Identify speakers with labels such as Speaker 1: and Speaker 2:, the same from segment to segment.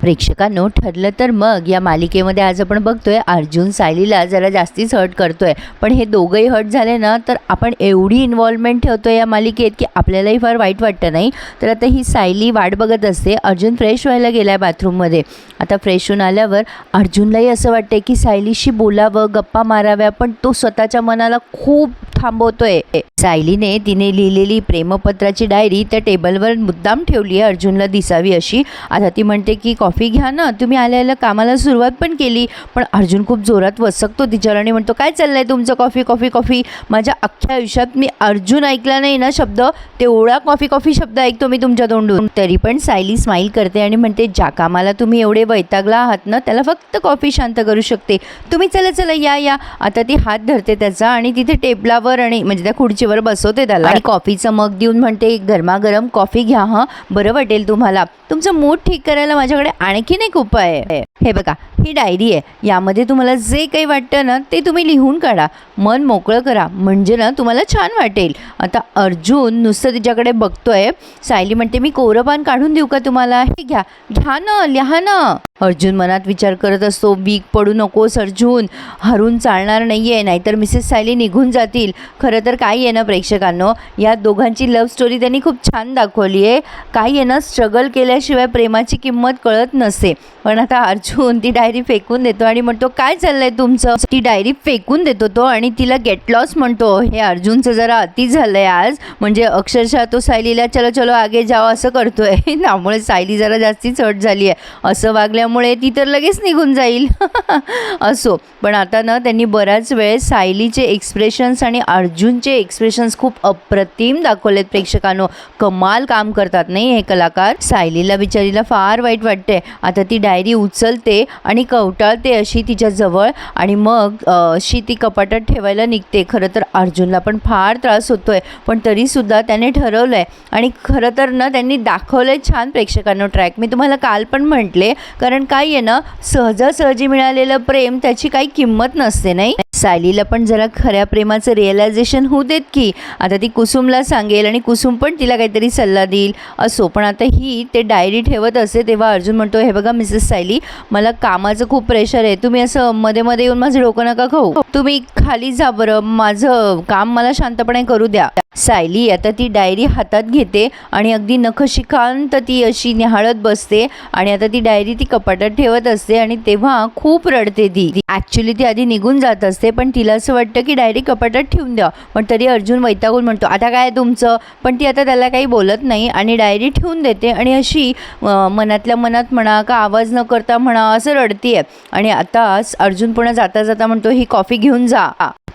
Speaker 1: प्रेक्षकांनो ठरलं तर मग. या मालिकेमध्ये आज आपण बघतोय अर्जुन सायलीला जरा जास्तीच हर्ट करतोय. पण हे दोघंही हर्ट झाले ना तर आपण एवढी इन्व्हॉल्वमेंट ठेवतोय या मालिकेत की आपल्यालाही फार वाईट वाटतं नाही? तर आता ही सायली वाट बघत असते. अर्जुन फ्रेश व्हायला गेला आहे बाथरूममध्ये आता फ्रेश होऊन आल्यावर अर्जुनलाही असं वाटतंय की सायलीशी बोलावं गप्पा माराव्या पण तो स्वतःच्या मनाला खूप थांबवतोय. सायलीने तिने लिहिलेली प्रेमपत्राची डायरी त्या टेबलवर मुद्दाम ठेवली आहे. अर्जुनला दिसावी अशी. आता ती म्हणते की कॉफी घ्या ना. तुम्ही आल्याला कामाला सुरुवात पण केली पण अर्जुन खूप जोरात वसकतो तिच्यावर आणि म्हणतो काय चाललं आहे तुमचं कॉफी कॉफी कॉफी? माझ्या अख्ख्या आयुष्यात मी अर्जुन ऐकला नाही ना शब्द. तेवढा कॉफी कॉफी शब्द ऐकतो मी तुमच्या तोंडून. तरी पण सायली स्माईल करते आणि म्हणते ज्या कामाला तुम्ही एवढे वैतागला आहात ना त्याला फक्त कॉफी शांत करू शकते. तुम्ही चला चला या या. आता ती हात धरते त्याचा आणि तिथे टेबलावर आणि म्हणजे त्या खुर्चीवर बसवते त्याला. आणि कॉफीचं मग देऊन म्हणते गरमागरम कॉफी घ्या हां. बरं वाटेल तुम्हाला. तुमचं मूड ठीक करायला माझ्याकडे आणखीन एक उपाय आहे. हे बघा ही डायरी आहे. यामध्ये तुम्हाला जे काही वाटतं ना ते तुम्ही लिहून काढा. मन मोकळं करा. म्हणजे ना तुम्हाला छान वाटेल. आता अर्जुन नुसतं तिच्याकडे बघतोय. सायली म्हणते मी कोरपान काढून देऊ का तुम्हाला? हे घ्या. घ्या ना लिहा ना. अर्जुन मनात विचार करत असतो वीक पडू नकोस अर्जुन हरून चालणार नाही आहे नाहीतर मिसेस सायली निघून जातील. खरं तर काय आहे ना प्रेक्षकांनो या दोघांची लव्ह स्टोरी त्यांनी खूप छान दाखवली आहे. काही आहे ना स्ट्रगल केल्याशिवाय प्रेमाची किंमत कळत नसते. पण आता अर्जुन ती डायरी फेकून देतो आणि म्हणतो काय चाललंय तुमचं? ती डायरी फेकून देतो तो आणि तिला गेट लॉस म्हणतो हे अर्जुनचं जरा अति झालंय आज. म्हणजे अक्षरशः तो सायलीला चलो चलो आगे जाओ असं करतोय. त्यामुळे सायली जरा जास्ती चढ झाली आहे असं वागल्या त्यामुळे ती तर लगेच निघून जाईल. असो. पण आता ना त्यांनी बऱ्याच वेळेस सायलीचे एक्सप्रेशन्स आणि अर्जुनचे एक्सप्रेशन्स खूप अप्रतिम दाखवलेत प्रेक्षकांनो. कमाल काम करतात नाही हे कलाकार? सायलीला बिचारीला फार वाईट वाटते आता ती डायरी उचलते आणि कवटाळते अशी तिच्या जवळ आणि मग अशी ती कपाटात ठेवायला निघते. खरं तर अर्जुनला पण फार त्रास होतोय. पण तरीसुद्धा त्याने ठरवलं आहे आणि खरं तर ना त्यांनी दाखवलं आहे छान प्रेक्षकांनो ट्रॅक मी तुम्हाला काल पण म्हटले. कारण काय आहे ना सहजासहजी मिळालेलं प्रेम त्याची काही किंमत नसते नाही? सायलीला पण जरा खऱ्या प्रेमाचं रिअलायझेशन होऊ देत की आता ती कुसुमला सांगेल आणि कुसुम पण तिला काहीतरी सल्ला देईल असो. पण आता ही ते डायरी ठेवत असते तेव्हा अर्जुन म्हणतो हे बघा मिसेस सायली मला कामाचं खूप प्रेशर आहे. तुम्ही असं मध्ये मध्ये येऊन माझं डोकं नका खाऊ. तुम्ही खाली जा बरं. माझं काम मला शांतपणे करू द्या. सायली आता ती डायरी हातात घेते आणि अगदी नखशिखांत ती अशी निहाळत बसते आणि आता ती डायरी ती कपाटात ठेवत असते आणि तेव्हा खूप रडते ती. ॲक्च्युली ती आधी निघून जात असते पण तिला असं वाटतं की डायरी कपाटात ठेवून द्या पण तरी अर्जुन वैतागून म्हणतो आता काय तुमचं? पण ती आता त्याला काही बोलत नाही आणि डायरी ठेवून देते आणि अशी मनातल्या मनात म्हणा का आवाज न करता म्हणा असं रडतीये. आणि आता अर्जुन पुन्हा जाता जाता म्हणतो ही कॉफी घेऊन जा.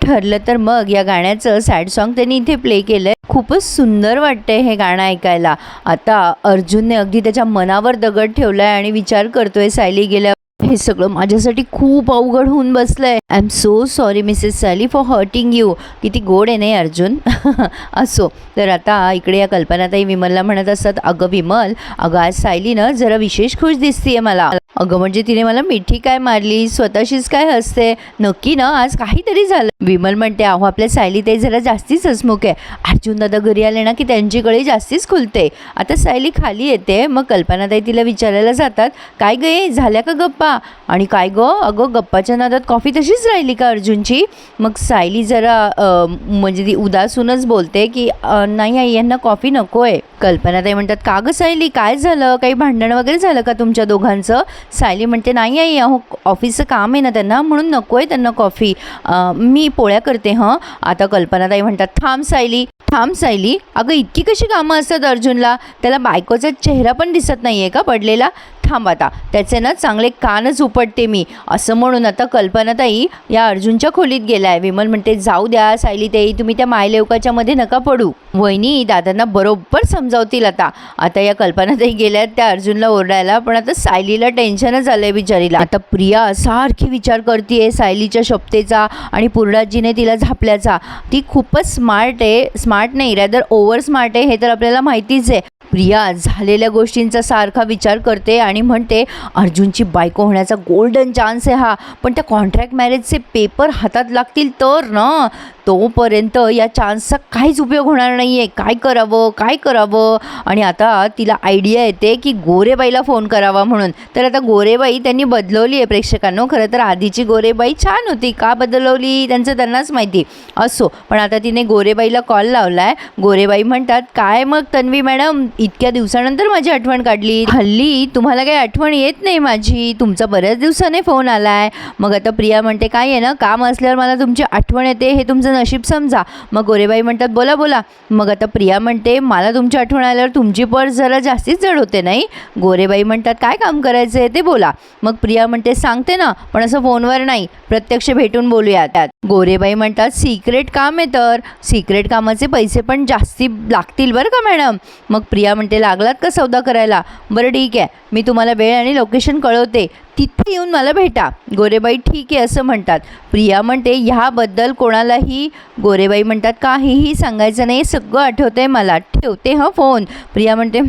Speaker 1: ठरलं तर मग या गाण्याचं सॅड सॉन्ग त्यांनी इथे प्ले केलंय. खूपच सुंदर वाटतंय हे गाणं ऐकायला. आता अर्जुनने अगदी त्याच्या मनावर दगड ठेवलाय आणि विचार करतोय सायली गेल्या हे सगळं माझ्यासाठी खूप अवघड होऊन बसलंय. I am so sorry Mrs Sayali for hurting you किती गोड आहे नाही अर्जुन? असो. तर आता इकडे या कल्पनाताई विमलला म्हणत असतात अगं विमल अगं आज सायली ना जरा विशेष खुश दिसतीये मला. अगं म्हणजे तिने मला मिठी काय मारली? स्वतःशीच काय हसते? नक्की ना आज काहीतरी झालं. विमल म्हणते अहो आपल्या सायली ते जरा जास्तीच हसमुख आहे. अर्जुन दादा घरी आले ना की त्यांची गळी जास्तीच खुलते. आता सायली खाली येते. मग कल्पनाताई तिला विचारायला जातात काय गे झाल्या का गप्पा? आणि काय ग? अगं गप्पाच्या नादात कॉफी तशीच राहिली का अर्जुनची? मग सायली जरा म्हणजे ती उदासूनच बोलते की नाही आई यांना कॉफी नको आहे कल्पनाताई म्हणतात का गं सायली? काय झालं? काही भांडण वगैरे झालं का तुमच्या दोघांचं? सायली म्हणते नाही आई अहो ऑफिसचं काम आहे ना त्यांना म्हणून नको आहे त्यांना कॉफी मी पोळ्या करते हं. आता कल्पनाताई म्हणतात थांब सायली थांब सायली. अगं इतकी कशी कामं असतात अर्जुनला? त्याला बायकोचा चेहरा पण दिसत नाही आहे का पडलेला? थांब आता त्याचे ना चांगले कानच उपटते मी. असं म्हणून आता कल्पनाताई या अर्जुनच्या खोलीत गेलाय. विमल म्हणते जाऊ द्या सायली ताई तुम्ही त्या मायलेवकाच्या मध्ये नका पडू. वहिनी दादांना बरोबर समजावतील आता. आता या कल्पनाताई गेल्यात त्या अर्जुनला ओरडायला. पण आता सायलीला टेन्शनच आलंय बिचारीला. आता प्रिया सारखी विचार करते सायलीच्या शब्देचा आणि पूर्णाजीने तिला झापल्याचा. ती खूपच स्मार्ट आहे. स्मार्ट नाही रॅदर ओव्हर स्मार्ट आहे हे तर आपल्याला माहितीच आहे. प्रिया झालेल्या गोष्टींचा सारखा विचार करते आणि म्हणते अर्जुनची बायको होण्याचा गोल्डन चान्स आहे हा पण त्या कॉन्ट्रॅक्ट मॅरेजचे पेपर हातात लागतील तर ना? तोपर्यंत या चान्सचा काहीच उपयोग होणार नाही आहे काय करावं? काय करावं? आणि आता तिला आयडिया येते की गोरेबाईला फोन करावा म्हणून. तर आता गोरेबाई त्यांनी बदलवली आहे प्रेक्षकांनो. खरं तर आधीची गोरेबाई छान होती. का बदलवली? त्यांचं त्यांनाच माहिती असो. पण आता तिने गोरेबाईला कॉल लावला आहे गोरेबाई म्हणतात काय मग तन्वी मॅडम? इतक्या दिवसानंतर माझी आठवण काढली. हल्ली तुम्हाला काही आठवण येत नाही माझी. तुमचा बऱ्याच दिवसाने फोन आला आहे मग आता प्रिया म्हणते काय आहे ना? काम असल्यावर मला तुमची आठवण येते. हे तुमचं नशीब समजा. मग गोरेबाई म्हणतात बोला बोला. मग आता प्रिया म्हणते मला तुमची आठवण आल्यावर तुमची पर्स जरा जास्तीच जड होते नाही? गोरेबाई म्हणतात काय काम करायचं आहे ते बोला. मग प्रिया म्हणते सांगते ना पण असं फोनवर नाही. प्रत्यक्ष भेटून बोलूया त्यात. गोरेबाई म्हणतात सिक्रेट काम आहे तर. सिक्रेट कामाचे पैसे पण जास्ती लागतील बरं का मॅडम? मग प्रिया म्हणते लागलात का सौदा करायला? बरं ठीक आहे. मी तुम्हाला वेळ आणि लोकेशन कळवते. तिथे येऊन मला भेटा. गोरेबाई ठीक आहे असं म्हणतात. प्रिया म्हणते ह्याबद्दल कोणालाही गोरेबाई म्हणतात काहीही सांगायचं नाही सगळं आठवतं आहे मला. ठेवते हं फोन. प्रिया म्हणते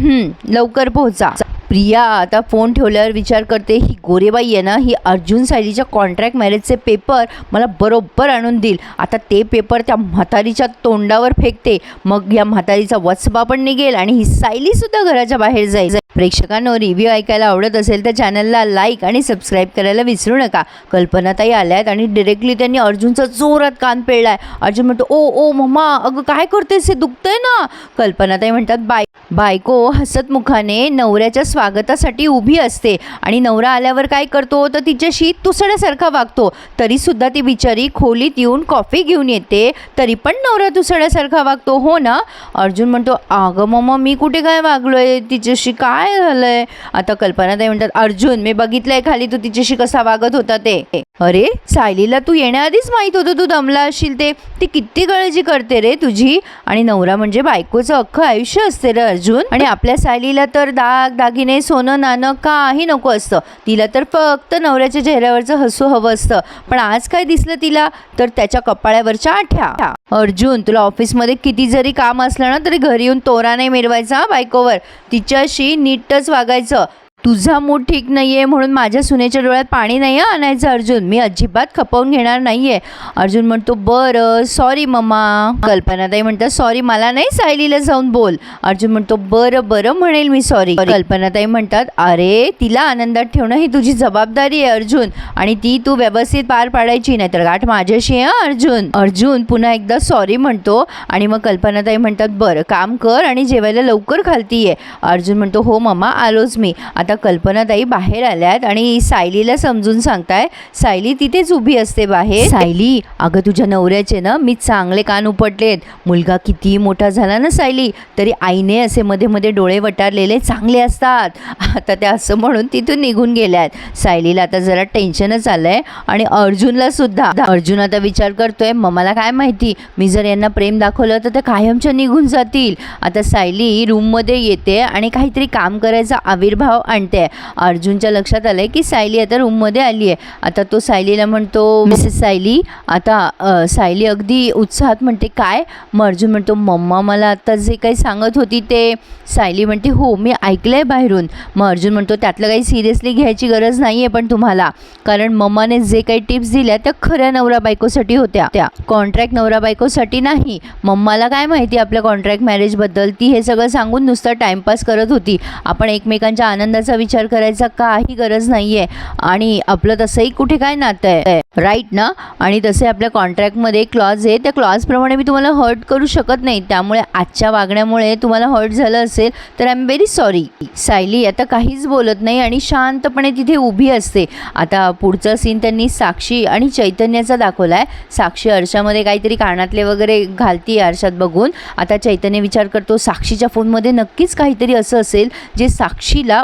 Speaker 1: लवकर पोहोचा. प्रिया आता फोन ठेवल्यावर विचार करते ही गोरेबाई आहे ना ही अर्जुन सायलीच्या कॉन्ट्रॅक्ट मॅरेजचे पेपर मला बरोबर आणून देईल. आता ते पेपर त्या म्हातारीच्या तोंडावर फेकते. मग या म्हातारीचा वचपा पण निघेल आणि ही सायलीसुद्धा घराच्या बाहेर जाईल. प्रेक्षकांनो रिव्ह्यू ऐकायला आवडत असेल तर चॅनलला लाईक आणि सबस्क्राईब करायला विसरू नका. कल्पनाताई आल्या आहेत आणि डिरेक्टली त्यांनी अर्जुनचा जोरात कान पेळलाय. अर्जुन म्हणतो ओ ओ मम्मा अगं काय करतेस? हे दुखतंय ना. कल्पनाताई म्हणतात बाय बायको हसत मुखाने नवऱ्याच्या स्वागतासाठी उभी असते आणि नवरा आल्यावर काय करतो? तर तिच्याशी तुसड्यासारखा वागतो. तरीसुद्धा ती बिचारी खोलीत येऊन कॉफी घेऊन येते. तरी पण नवरा तुसड्यासारखा वागतो हो ना? अर्जुन म्हणतो अगं मम्मा मी कुठे काय वागलोय? तिच्याशी काय काय झालंय? आता कल्पना ताई म्हणतात अर्जुन मी बघितलंय खाली तू तिच्याशी कसा वागत होता ते. अरे सायलीला तू येण्याआधीच माहीत होतं तू दमला असशील ते. ती किती काळजी करते रे तुझी? आणि नवरा म्हणजे बायकोचं अख्खं आयुष्य असते रे अर्जुन. आणि आपल्या सायलीला तर दाग दागिने सोनं नाणं काही नको असतं. तिला तर फक्त नवऱ्याच्या चेहऱ्यावरचं हसू हवं असतं. पण आज काय दिसलं तिला? तर त्याच्या कपाळ्यावरच्या आठ्या. अर्जुन तुला ऑफिसमध्ये किती जरी काम असलं ना तरी घरी येऊन तोरा नाही मिरवायचा बायकोवर. तिच्याशी नीटच वागायचं. तुझा मूड ठीक नाहीये म्हणून माझ्या सुनेच्या डोळ्यात पाणी नाही आणायचं अर्जुन. मी अजिबात खपवून घेणार नाहीये. अर्जुन म्हणतो बरं सॉरी मम्मा. कल्पनाताई म्हणतात सॉरी मला नाही सायलीला जाऊन बोल. अर्जुन म्हणतो बरं बरं म्हणेल मी सॉरी कल्पनाताई म्हणतात अरे तिला आनंदात ठेवणं ही तुझी जबाबदारी आहे अर्जुन. आणि ती तू व्यवस्थित पार पाडायची नाही तर गाठ माझ्याशी आहे अर्जुन. अर्जुन पुन्हा एकदा सॉरी म्हणतो आणि मग कल्पनाताई म्हणतात बरं काम कर आणि जेवायला लवकर खालती आहे अर्जुन म्हणतो हो मम्मा आलोच मी. आता कल्पनाताई बाहेर आल्यात आणि सायलीला समजून सांगताय सायली तिथेच उभी असते बाहेर. सायली अगं तुझ्या नवऱ्याचे ना मी चांगले कान उपटलेत. मुलगा किती मोठा झाला ना सायली तरी आईने असे मध्ये मध्ये डोळे वटारलेले चांगले असतात. आता त्या असं म्हणून तिथून निघून गेल्यात. सायलीला आता जरा टेन्शनच आलंय आणि अर्जुनला सुद्धा. अर्जुन आता विचार करतोय मला काय माहिती? मी जर यांना प्रेम दाखवलं तर ते कायमच्या निघून जातील. आता सायली रूममध्ये येते आणि काहीतरी काम करायचा आविर्भाव आणते अर्जुनच्या लक्षात आलंय की सायली आता रूममध्ये आली आहे आता तो सायलीला म्हणतो मिसेस सायली आता सायली अगदी उत्साहात म्हणते काय? मग अर्जुन म्हणतो मम्मा मला आता जे काही सांगत होती ते सायली म्हणते हो मी ऐकलं आहे बाहेरून. मग अर्जुन म्हणतो त्यातलं काही सिरियसली घ्यायची गरज नाही आहे पण तुम्हाला. कारण मम्माने जे काही टिप्स दिल्या त्या खऱ्या नवरा बायकोसाठी होत्या. त्या कॉन्ट्रॅक्ट नवरा बायकोसाठी नाही. मम्माला काय माहिती आपल्या कॉन्ट्रॅक्ट मॅरेजबद्दल ती हे सगळं सांगून नुसतं टाइमपास करत होती. आपण एकमेकांच्या आनंदाचा विचार करायचा काही गरज नाही आहे आणि आपलं तसंही कुठे काय नातं आहे. राईट ना? आणि तसे आपल्या कॉन्ट्रॅक्टमध्ये क्लॉज आहे. त्या क्लॉजप्रमाणे मी तुम्हाला हर्ट करू शकत नाही. त्यामुळे आजच्या वागण्यामुळे तुम्हाला हर्ट झालं असेल तर I am very sorry Sayali आता काहीच बोलत नाही आणि शांतपणे तिथे उभी असते. आता पुढचा सीन त्यांनी साक्षी आणि चैतन्याचा दाखवला आहे साक्षी आरशामध्ये काहीतरी कानातले वगैरे घालती आरशात बघून. आता चैतन्य विचार करतो साक्षीच्या फोनमध्ये नक्कीच काहीतरी असं असेल जे साक्षीला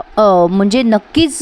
Speaker 1: म्हणजे नक्कीच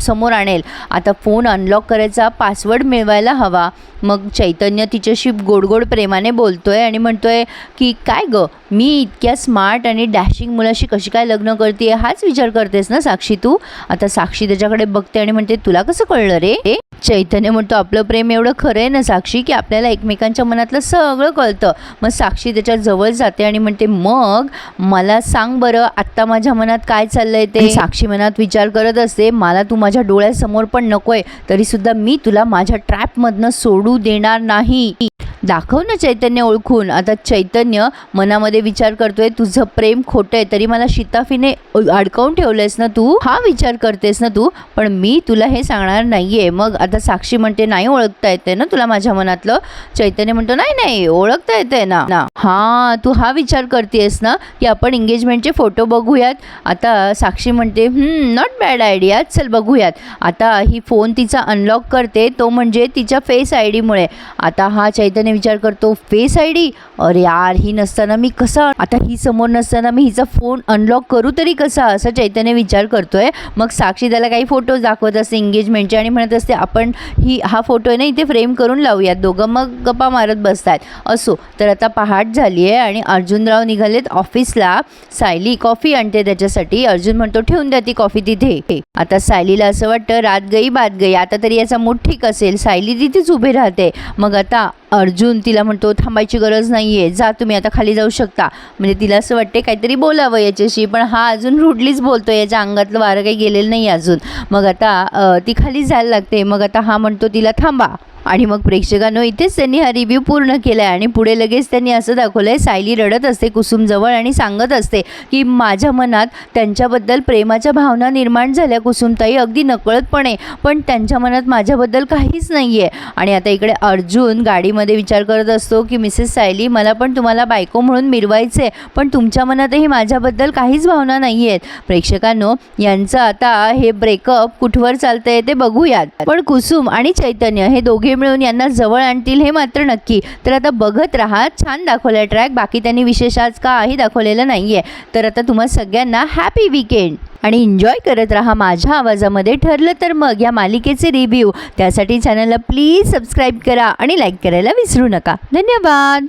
Speaker 1: समोर आणेल. आता फोन अनलॉक करायचा पासवर्ड मिळवायला हवा. मग चैतन्य तिच्याशी गोड गोड प्रेमाने बोलतोय आणि म्हणतोय की काय ग मी इतक्या स्मार्ट आणि डॅशिंग मुलाशी कशी काय लग्न करते हाच विचार करतेस ना साक्षी तू? आता साक्षी त्याच्याकडे बघते आणि म्हणते तुला कसं कळलं रे? चैतन्य म्हणतो आपलं प्रेम एवढं खरं आहे ना साक्षी की आपल्याला एकमेकांच्या मनातलं सगळं कळतं. मग साक्षी त्याच्याजवळ जाते आणि म्हणते मग मला सांग बरं आत्ता माझ्या मनात काय चाललंय ते? साक्षी मनात विचार करत असते मला तू माझ्या डोळ्यासमोर पण नकोय तरी सुद्धा मी तुला माझ्या ट्रॅपमधनं सोडू देणार नाही. दाखव ना चैतन्य ओळखून. आता चैतन्य मनामध्ये विचार करतोय तुझं प्रेम खोटं आहे तरी मला शिताफीने अडकवून ठेवलंयस ना तू? हा विचार करतेस ना तू? पण मी तुला हे सांगणार नाहीये. मग आता साक्षी म्हणते नाही ओळखता येते ना तुला माझ्या मनातलं? चैतन्य म्हणतो नाही नाही ओळखता येते ना. ना. हा तू हा विचार करतेस ना की आपण एंगेजमेंटचे फोटो बघूयात. आता साक्षी म्हणते नॉट बॅड आयडिया चल बघूयात. आता ही फोन तिचा अनलॉक करते तो म्हणजे तिच्या फेस आय डीमुळे आता हा चैतन्य विचार करतो फेस आय डी अरे यार ही नसताना मी कसा? आता ही समोर नसताना मी हिचा फोन अनलॉक करू तरी कसा? असं चैतन्य विचार करतोय. मग साक्षी त्याला काही फोटोज दाखवत असते एंगेजमेंटचे आणि म्हणत असते आपण ही हा फोटो आहे ना इथे फ्रेम करून लावूयात दोघं. मग गप्पा मारत बसतात. असो तर आता पहाट झाली आहे आणि अर्जुनराव निघालेत ऑफिसला सायली कॉफी आणते त्याच्यासाठी. अर्जुन म्हणतो ठेवून द्या ती कॉफी तिथे. आता सायलीला असं वाटतं रात गई बात गई आता तरी याचा मूड ठीक असेल. सायली तिथेच उभी राहते. मग आता अर्जुन तिला म्हणतो थांबायची गरज नाही आहे जा तुम्ही आता खाली जाऊ शकता. म्हणजे तिला असं वाटते काहीतरी बोलावं याच्याशी पण हा अजून रुडलीच बोलतो याच्या अंगातलं वारं काही गेलेलं नाही अजून. मग आता ती खाली जायला लागते मग आता हा म्हणतो तिला थांबा. आणि मग प्रेक्षकांनो इथेच त्यांनी हा रिव्ह्यू पूर्ण केला आहे आणि पुढे लगेच त्यांनी असं दाखवलं आहे सायली रडत असते कुसुमजवळ आणि सांगत असते की माझ्या मनात त्यांच्याबद्दल प्रेमाच्या भावना निर्माण झाल्या कुसुमताई अगदी नकळतपणे पण त्यांच्या मनात माझ्याबद्दल काहीच नाही आहे आणि आता इकडे अर्जुन गाडीमध्ये विचार करत असतो की मिसेस सायली मला पण तुम्हाला बायको म्हणून मिरवायचे पण तुमच्या मनातही माझ्याबद्दल काहीच भावना नाही आहेत प्रेक्षकांनो यांचं आता हे ब्रेकअप कुठवर चालतंय ते बघूयात. पण कुसुम आणि चैतन्य हे दोघे मिळून यांना जवळ आणतील हे मात्र नक्की. तर आता बघत राहा छान दाखवला ट्रॅक बाकी त्यांनी विशेष आज काही दाखवलेलं नाही आहे तर आता तुम्हा सगळ्यांना हॅपी विकेंड आणि एन्जॉय करत राहा माझ्या आवाजामध्ये ठरलं तर मग या मालिकेचे रिव्ह्यू त्यासाठी चॅनलला प्लीज सबस्क्राईब करा आणि लाईक करायला विसरू नका. धन्यवाद!